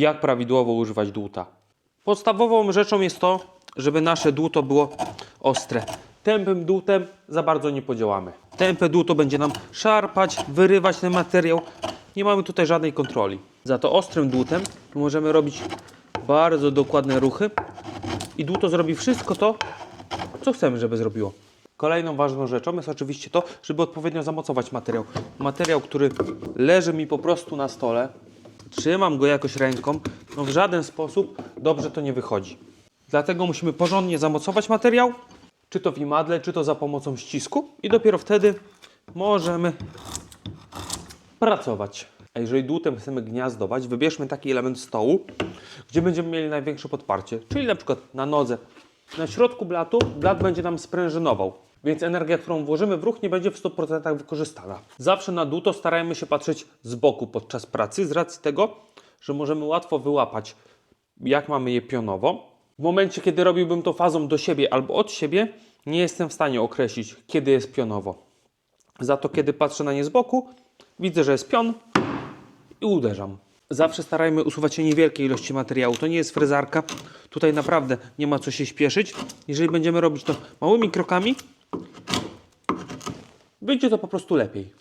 jak prawidłowo używać dłuta. Podstawową rzeczą jest to, żeby nasze dłuto było ostre. Tępym dłutem za bardzo nie podziałamy. Tępe dłuto będzie nam szarpać, wyrywać ten materiał. Nie mamy tutaj żadnej kontroli. Za to ostrym dłutem możemy robić bardzo dokładne ruchy i dłuto zrobi wszystko to, co chcemy, żeby zrobiło. Kolejną ważną rzeczą jest oczywiście to, żeby odpowiednio zamocować materiał. Materiał, który leży mi po prostu na stole, trzymam go jakoś ręką, no w żaden sposób dobrze to nie wychodzi. Dlatego musimy porządnie zamocować materiał, czy to w imadle, czy to za pomocą ścisku i dopiero wtedy możemy pracować. A jeżeli dłutem chcemy gniazdować, wybierzmy taki element stołu, gdzie będziemy mieli największe podparcie, czyli na przykład na nodze. Na środku blatu blat będzie nam sprężynował, więc energia, którą włożymy w ruch, nie będzie w 100% wykorzystana. Zawsze na dłuto starajmy się patrzeć z boku podczas pracy, z racji tego, że możemy łatwo wyłapać, jak mamy je pionowo. W momencie, kiedy robiłbym to fazą do siebie albo od siebie, nie jestem w stanie określić, kiedy jest pionowo. Za to, kiedy patrzę na nie z boku, widzę, że jest pion i uderzam. Zawsze starajmy usuwać się niewielkie ilości materiału. To nie jest frezarka. Tutaj naprawdę nie ma co się śpieszyć. Jeżeli będziemy robić to małymi krokami, wyjdzie to po prostu lepiej.